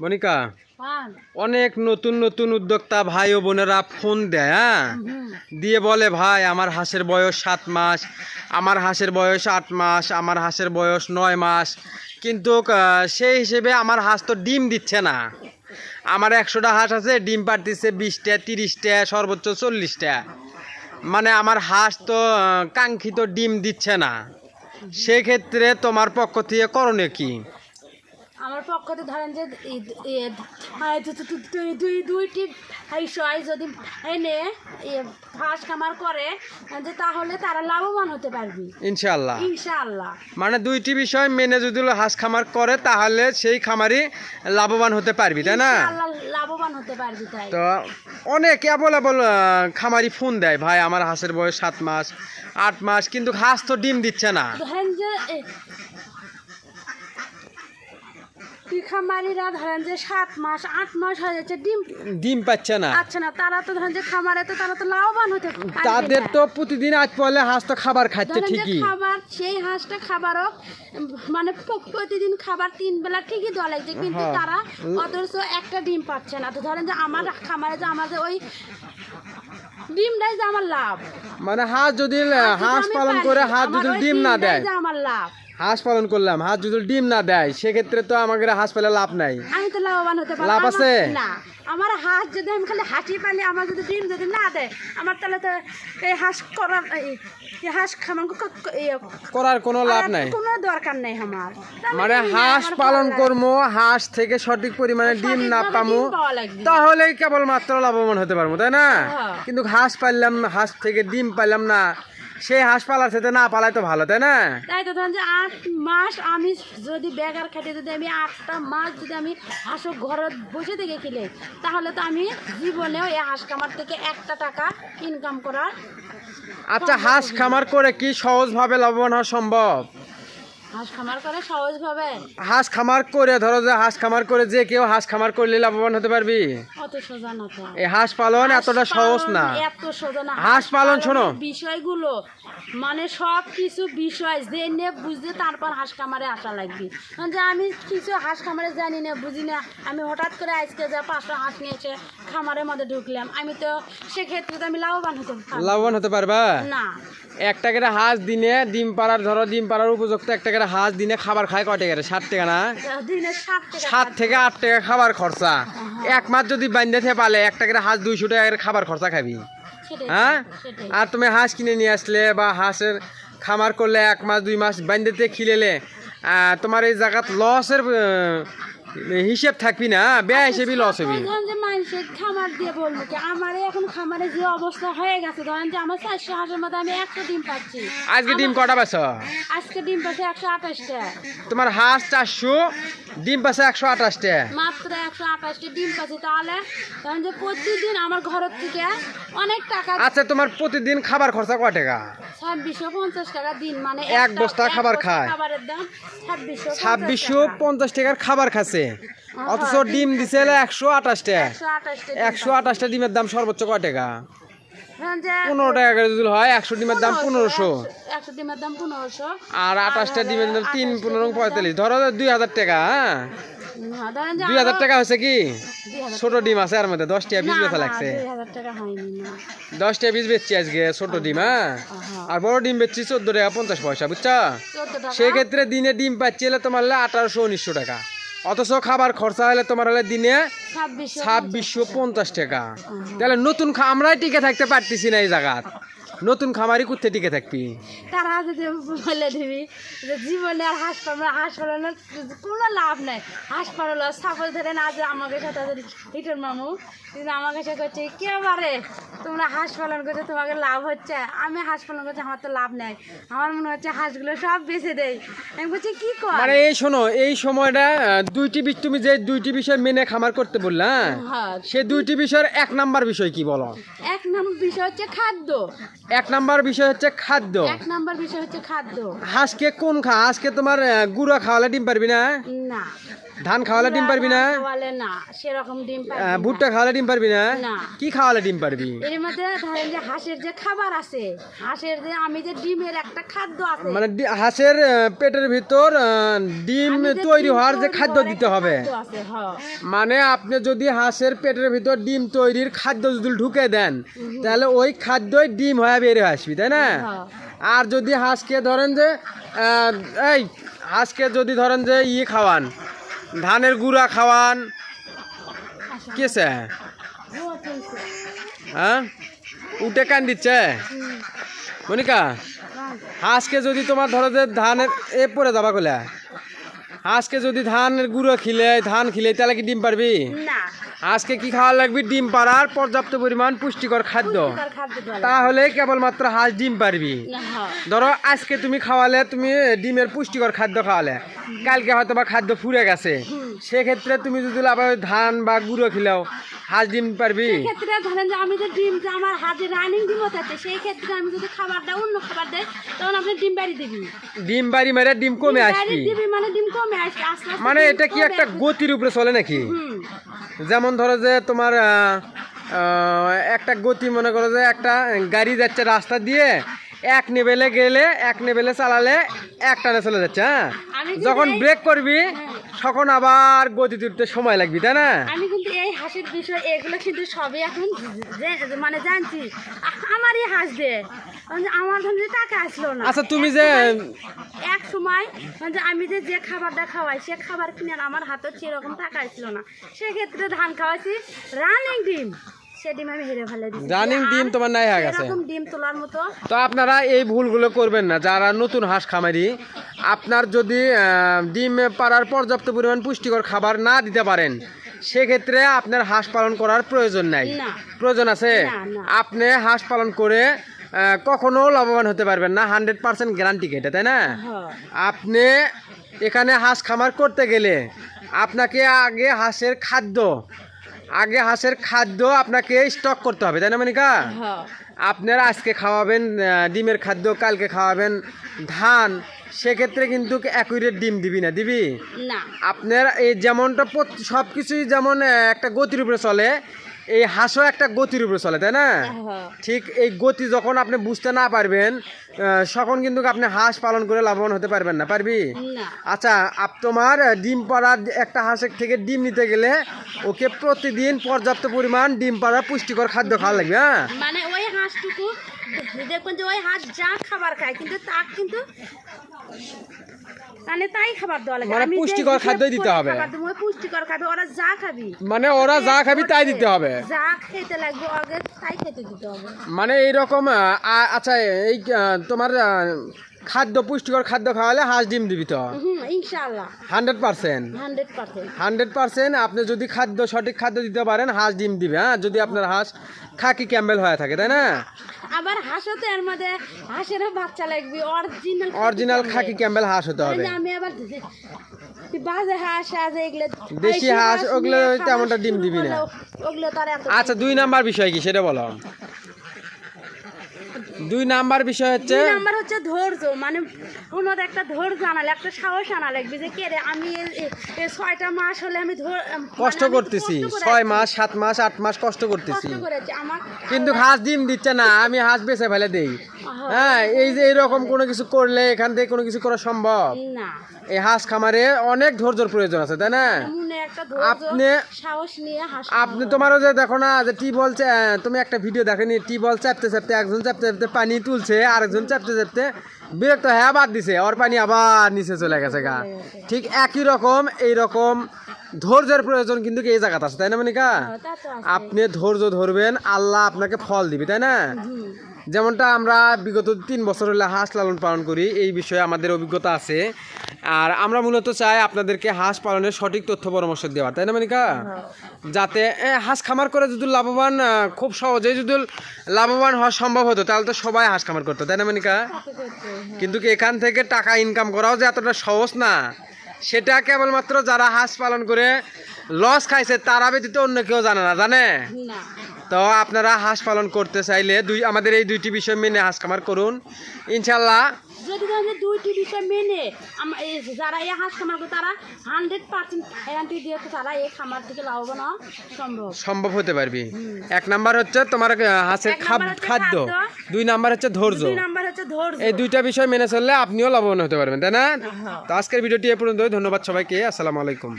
মনিকা অনেক নতুন নতুন উদ্যোক্তা ভাই ও বোনেরা ফোন দেয় হ্যাঁ? দিয়ে বলে ভাই আমার হাঁসের বয়স সাত মাস আমার হাঁসের বয়স আট মাস আমার হাঁসের বয়স নয় মাস। কিন্তু সেই হিসেবে আমার হাঁস তো ডিম দিচ্ছে না। আমার একশোটা হাঁস আছে ডিম পাড়তেছে বিশটা তিরিশটা সর্বোচ্চ চল্লিশটা। মানে আমার হাঁস তো কাঙ্ক্ষিত ডিম দিচ্ছে না। সেক্ষেত্রে তোমার পক্ষ থেকে করণীয় কি? আমার পক্ষতে ধরেন যে দুইটি বিষয় যদি এনে হাঁস খামার করে যে তাহলে তারা লাভবান হতে পারবি। ইনশাল্লাহ ইনশাআল্লাহ। মানে দুইটি বিষয় মেনে যদি হাঁস খামার করে তাহলে সেই খামারই লাভবান হতে পারবি তাই না? লাভবান হতে পারবি তাই। তো অনেক অ্যাভেলেবল খামারি ফোন দেয় ভাই আমার হাঁসের বয়স সাত মাস আট মাস কিন্তু হাঁস তো ডিম দিচ্ছে না। ধরেন যে খামারিরা ধরেন যে সাত মাস আট মাস হয়ে যাচ্ছে ডিম ডিম পাচ্ছে না। পাচ্ছে না। তারা তো ধরেন যে খামারে তো তারা তো লাভবান হতে তাদের তো প্রতিদিন আজ পড়লে হাঁস তো খাবার খাচ্ছে ঠিকই। খাবার সেই হাঁসটা খাবারও মানে প্রতিদিন খাবার তিন বেলা ঠিকই দেওয়া লাগছে কিন্তু হ্যাঁ। তারা অথচ একটা ডিম পাচ্ছে না। তো ধরেন যে আমার খামারে যে আমাদের ওই ডিমটাই যে আমার লাভ। মানে হাঁস যদি হাঁস পালন করে হাঁস যদি ডিম না দেয়। যে আমার লাভ। হাঁস পালন করলাম। হাঁস যদি ডিম না দেয় সেক্ষেত্রে তো আমাদের হাঁস পেলে লাভ নাই। আমি তো লাভবান হতে পারব। লাভ আছে? না আমার হাঁস যদি আমি খালি হাঁচি পালি আমার যদি ডিম যদি না দেয় আমার তাহলে তো এই হাঁস করার এই- হাঁস খামার করার কোনো লাভ নাই। কোনো দরকার নেই আমার। মানে হাঁস পালন করব হাঁস থেকে সঠিক পরিমাণে ডিম না পামু তাহলেই কেবলমাত্র লাভবান হতে পারব তাই না? হ্যাঁ। কিন্তু হাঁস পাইলাম হাঁস থেকে ডিম পাইলাম না সেই হাঁস পালার সাথে না পালাই তো ভালো তাই না? তাই তো ধরেন যে আট মাস আমি যদি বেগার খাটে যদি আমি আটটা মাস যদি আমি হাঁসও ঘরে বসে থেকে খেলে তাহলে তো আমি জীবনেও এই হাঁস খামার থেকে একটা টাকা ইনকাম করার আচ্ছা হাঁস খামার করে কি সহজভাবে লাভবান হওয়া সম্ভব? হাঁস খামার করে সহজভাবে হাঁস খামার করে ধরো যে হাঁস খামার করে যে কেউ হাঁস খামার করলে লাভবান হতে পারবি। এই হাঁস পালন এতটা সহজ না। হাঁস পালন শোনো। বিষয়গুলো মানে সব কিছু বিষয় জেনে বুঝতে তারপর হাঁস খামারে আসা লাগবে। যে আমি কিছু হাঁস খামারে জানি না বুঝি না। আমি হঠাৎ করে আজকে যা পাঁচটা হাঁস নিয়ে এসে খামারের মধ্যে ঢুকলাম। আমি তো সেক্ষেত্রে তো আমি লাভবান হতে লাভবান হতে পারবা? না। একটা করে হাঁস দিনে ডিম পাড়ার ধরো ডিম পাড়ার উপযুক্ত একটা করে হাঁস দিনে খাবার খায় কয় টাকা ষাট টাকা না? সাত থেকে আট টাকা খাবার খরচা। এক মাস যদি বান্ধে পালে একটা করে হাঁস দুইশো টাকার খাবার খরচা খাবি। হ্যাঁ? আর তুমি হাঁস কিনে নিয়ে আসলে বা হাঁসের খামার করলে এক মাস দুই মাস বান্ধেতে খিলেলে আহ, তোমার এই জায়গাত লসের হিসেব থাকবি না ব্যয় হিসেবেই লস হবি। মানুষের খামার দিয়ে বলব কি আমার এখন খামারে যে অবস্থা হয়ে গেছে ধরেন যে আমার চারশো হাঁসের মধ্যে আমি একশো ডিম পাচ্ছি। আজকে ডিম কটা পাচ্ছ? আজকে ডিম পাচ্ছে একশো আঠাশটা। তোমার হাঁস চারশো ডিম পাচ্ছে একশো আঠাশটা। মাত্র একশো আঠাশটা ডিম পাচ্ছি তাহলে ধরেন যে প্রতিদিন আমার ঘরের থেকে অনেক টাকা আচ্ছা তোমার প্রতিদিন খাবার খরচা কয় টাকা? ছাব্বিশশো পঞ্চাশ টাকা দিন মানে এক বস্তা খাবার খায়। খাবারের দাম ছাব্বিশশো ছাব্বিশশো পঞ্চাশ টাকার খাবার খাচ্ছে। অথচ ডিম দিছে একশো আঠাশটা। একশো আঠাশটা ডিমের দাম সর্বোচ্চ কয় টাকা? পনেরো টাকা করে যদি হয় একশো ডিমের দাম পনেরোশো একশো ডিমের দাম পনেরোশো। আর আঠাশটা ডিমের দাম তিন পনেরো পঁয়তাল্লিশ। ধরো দুই হাজার টাকা হ্যাঁ? হ্যাঁ, দুই হাজার টাকা হচ্ছে কি? ছোট ডিম আছে আর মধ্যে দশটা পিস বেচা লাগছে। দশটা পিস বেচছি আজকে ছোট ডিম হ্যাঁ? আর বড় ডিম বেচছি চোদ্দ টাকা পঞ্চাশ পয়সা বুঝছ? সেক্ষেত্রে দিনে ডিম পাচ্ছি তোমার আঠারোশো উনিশশো টাকা। অথচ খাবার খরচা হলে তোমার হলে দিনে ছাব্বিশশো পঞ্চাশ। টাকা। তাহলে নতুন খা- আমরাই টিকে থাকতে পারতেছি না এই জায়গাত। নতুন খামারি করতে টিকে থাকবি? তারা যদি বলে দিবি যে জীবনে আর হাসপাতাল হাসপাতালের কোনো লাভ নাই। নেই হাসপাতাল সাপোজ ধরেন আজ আমাকে সাথে হিটর মামু কিন্তু আমাকে সাথে করছে কে বারে? তোমরা হাঁস পালন করছ তোমাকে লাভ হচ্ছে? আমি হাঁস পালন করছি আমার তো লাভ নেই। আমার মনে হচ্ছে হাঁসগুলো সব বেঁচে দেয়। আমি বলছি কি কর? মানে এই শোনো এই সময়টা দুইটি বিষ তুমি যে দুইটি বিষয় মেনে খামার করতে বললা হ্যাঁ? হ্যাঁ। সে দুইটি বিষয়ের এক নাম্বার বিষয় কি বলো? এক নম্বর বিষয় হচ্ছে খাদ্য। এক নাম্বার বিষয় হচ্ছে খাদ্য। এক নাম্বার বিষয় হচ্ছে খাদ্য। হাঁসকে কোন খা হাঁসকে তোমার গুড়া গুঁড়া খাওয়ালে ডিম পারবি না? না। ধান খাওয়ালে ডিম পারবি না খাওয়ালে না সেরকম ডিম পারবি না। ভুট্টা খাওয়ালে ডিম পারবি না না। কি খাওয়ালে ডিম পারবি এর মধ্যে ধরেন যে হাঁসের যে খাবার আছে হাঁসের যে আমি যে ডিমের একটা খাদ্য আছে মানে ডি- হাঁসের আহ, পেটের ভিতর আহ, ডিম আমি যে তৈরি ডিম হওয়ার যে তৈরি খাদ্য হওয়ার দিতে একটা হবে খাদ্য আছে, হ্যাঁ। মানে আপনি যদি হাঁসের পেটের ভিতর ডিম তৈরির খাদ্য যদি ঢুকে দেন তাহলে ওই খাদ্যই ডিম হয়ে বেরিয়ে আসবি তাই না হ্যাঁ। আর যদি হাঁসকে ধরেন যে আহ, এই হাঁসকে যদি ধরেন যে ইয়ে খাওয়ান ধানের গুঁড়া খাওয়ান। কেসে হ্যাঁ? উঠে কান দিচ্ছে? মনিকা, হাঁসকে যদি তোমার ধরো যে ধানের, এ পরে যাবা কলে হাঁসকে যদি ধানের গুঁড়ো খিলে, ধান খিলে, তাহলে কি ডিম পারবি? না। আজকে কি খাওয়া লাগবে? ডিম পাড়ার পর্যাপ্ত পরিমাণ পুষ্টিকর খাদ্য। তাহলে কেবলমাত্র হাঁস ডিম পারবি হ্যাঁ। ধরো আজকে তুমি খাওয়ালে তুমি ডিমের পুষ্টিকর খাদ্য খাওয়ালে। কালকে হয়তো বা খাদ্য ফুরে গেছে। সেক্ষেত্রে তুমি যদি আবার ধান বা গুঁড়ো খিলাও হাঁস ডিম পারবি সেক্ষেত্রে ধরেন যে আমি যে ডিম আমার রানিং ডিম হতে সেই ক্ষেত্রে আমি যদি খাবার দেয় অন্য খাবার দেয় তখন আপনি ডিম বাড়ি দিবি। ডিম বাড়ি মেরে ডিম কমে আসবি। মানে ডিম মানে এটা কি একটা গতির উপরে চলে নাকি? যেমন ধরো যে তোমার একটা গতি মনে করো যে একটা গাড়ি যাচ্ছে রাস্তা দিয়ে এক নেবেলে গেলে এক নেবেলে চালালে এক টানে চলে যাচ্ছে হ্যাঁ? যখন ব্রেক করবি তখন আবার গতি তুলতে সময় লাগবে তাই না? আমি কিন্তু এই হাসির বিষয় এগুলো কিন্তু সবই এখন মানে জানছি। আমারই হাস দে। কারণ আমার ধরুন যে টাকা আসলো না। আচ্ছা তুমি যে এক সময় মানে যে আমি যে যে খাবারটা খাওয়াই সে খাবার কিনে আমার হাতে সেরকম টাকা আসলো না। সেক্ষেত্রে ধান খাওয়াইছি রানিং ডিম। সে ডিম আমি হেরে ফেলে দিচ্ছি রানিং ডিম তোমার নাই হয়ে গেছে। এরকম ডিম তোলার মতো। তো আপনারা এই ভুলগুলো করবেন না। যারা নতুন হাঁস খামারি আপনার যদি ডিম পাড়ার পর্যাপ্ত পরিমাণ পুষ্টিকর খাবার না দিতে পারেন সেক্ষেত্রে আপনার হাঁস পালন করার প্রয়োজন নাই। প্রয়োজন আছে। আপনি হাঁস পালন করে কখনো লাভবান হতে পারবেন না। হান্ড্রেড পার্সেন্ট গ্যারান্টি এটা তাই না? আপনি এখানে হাঁস খামার করতে গেলে আপনাকে আগে হাঁসের খাদ্য আগে হাঁসের খাদ্য আপনাকে স্টক করতে হবে তাই না মানিকা? হ্যাঁ। আপনারা আজকে খাওয়াবেন ডিমের খাদ্য কালকে খাওয়াবেন ধান সেক্ষেত্রে কিন্তু অ্যাকুরেট ডিম দিবি না দিবি? না। আপনার এই যেমনটা সব কিছুই যেমন একটা গতির উপরে চলে এই হাঁসও একটা গতির উপরে চলে তাই না? হ্যাঁ। ঠিক এই গতি যখন আপনি বুঝতে না পারবেন সখন তখন কিন্তু আপনি হাঁস পালন করে লাভবান হতে পারবেন না পারবি? আচ্ছা আপ তোমার ডিম পাড়ার একটা হাঁসের থেকে ডিম নিতে গেলে ওকে প্রতিদিন পর্যাপ্ত পরিমাণ ডিম পাড়া পুষ্টিকর খাদ্য খাওয়া লাগবে হ্যাঁ? মানে ওই হাঁসটুকু দেখবেন যে ওই হাঁস যা খাবার খায় কিন্তু তা কিন্তু মানে তাই খাবার দেওয়া লাগে। মানে পুষ্টিকর খাদ্য দিতে হবে। খাবার দেবো, পুষ্টিকর খাবে ওরা যা খাবি। মানে ওরা যা খাবি তাই দিতে হবে। যা খেতে লাগবে আগে তাই খেতে দিতে হবে। মানে এইরকম আচ্ছা এই তোমার খাদ্য পুষ্টিকর খাদ্য খাওয়ালে হাঁস ডিম দিবি তো? ইনশাআল্লাহ। Hundred percent? Hundred percent. আপনি যদি খাদ্য সঠিক খাদ্য দিতে পারেন হাঁস ডিম দিবে হ্যাঁ? যদি আপনার হাঁস খাকি ক্যাম্বেল হয়ে থাকে তাই না? আবার হাঁসও তো এর মধ্যে হাঁসেরও বাচ্চা লাগবে অরিজিনাল অরিজিনাল খাকি ক্যাম্বেল হাঁস হতে হবে। আমি আবার বাজে হাঁস আজ এগুলো দেশি হাঁস, ওগুলো তেমনটা ডিম দিবি না। আচ্ছা দুই নাম্বার বিষয় কি সেটা বলো। দুই নাম্বার বিষয় হচ্ছে দুই নাম্বার হচ্ছে ধৈর্য মানে ওনার একটা ধৈর্য আনালে একটা সাহস আনা লাগবে যে কে রে আমি এ- এ- এ ছয়টা মাস হলে আমি মানে কষ্ট করতেছি। ছয় মাস সাত মাস আট মাস কষ্ট করতেছি। কিন্তু হাঁস ডিম দিচ্ছে না আমি হাঁস বেছে ফেলে দেই। হ্যাঁ এই যে এরকম কোনো কিছু করলে এখান থেকে কোনো কিছু করা সম্ভব? না। এই হাঁস খামারে অনেক ধৈর্যর প্রয়োজন আছে তাই না? আপনি- সাহস নিয়ে হাস আপনি তোমারও যে দেখো না যে টি বল তুমি একটা ভিডিও দেখেনি টি বল চাপতে চাপতে একজন চাপতে চাপতে পানি তুলছে আরেকজন চাপতে চাপতে বিরক্ত হ্যাঁ বাদ দিছে ওর পানি আবার নিচে চলে গেছে গা। ঠিক একই রকম এই রকম ধৈর্যের প্রয়োজন কিন্তু এই জায়গাতে আছে তাই না মনিকা? তা আপনি ধৈর্য ধরবেন আল্লাহ আপনাকে ফল দিবে তাই না। যেমনটা আমরা বিগত তিন বছর হলে হাঁস লালন পালন করি এই বিষয়ে আমাদের অভিজ্ঞতা আছে। আর আমরা মূলত চাই আপনাদেরকে হাঁস পালনের সঠিক তথ্য পরামর্শ দেওয়া তাই না মানিকা? যাতে এ, হাঁস খামার করে যদি লাভবান খুব সহজেই যদি লাভবান হওয়া সম্ভব হতো তাহলে তো সবাই হাঁস খামার করতো তাই না মানিকা? হ্যাঁ। কিন্তু এখান থেকে টাকা ইনকাম করাও যে এতটা সহজ না? সেটা কেবলমাত্র যারা হাঁস পালন করে লস খাইছে তারা ব্যতীত অন্য কেউ জানে না জানে? না। তো আপনারা হাঁস পালন করতে চাইলে দুই আমাদের এই দুইটি বিষয় মেনে হাঁস খামার করুন। ইনশাল্লাহ যদি ধরেন দুইটি বিষয় মেনে যারা এই হাঁস খামার করে তারা হান্ড্রেড পার্সেন্ট গ্যারান্টি দিয়ে তারা এই খামার থেকে লাভবান সম্ভব। সম্ভব হতে পারবি। এক নাম্বার হচ্ছে তোমার হাঁসের খাদ্য। দুই নাম্বার হচ্ছে ধৈর্য। দুই নাম্বার হচ্ছে ধৈর্য। এই দুইটা বিষয় মেনে চললে আপনিও লাভবান হতে পারবেন তাই না? তো আজকের ভিডিওটি এ পর্যন্ত ধন্যবাদ সবাইকে। আসসালামু আলাইকুম।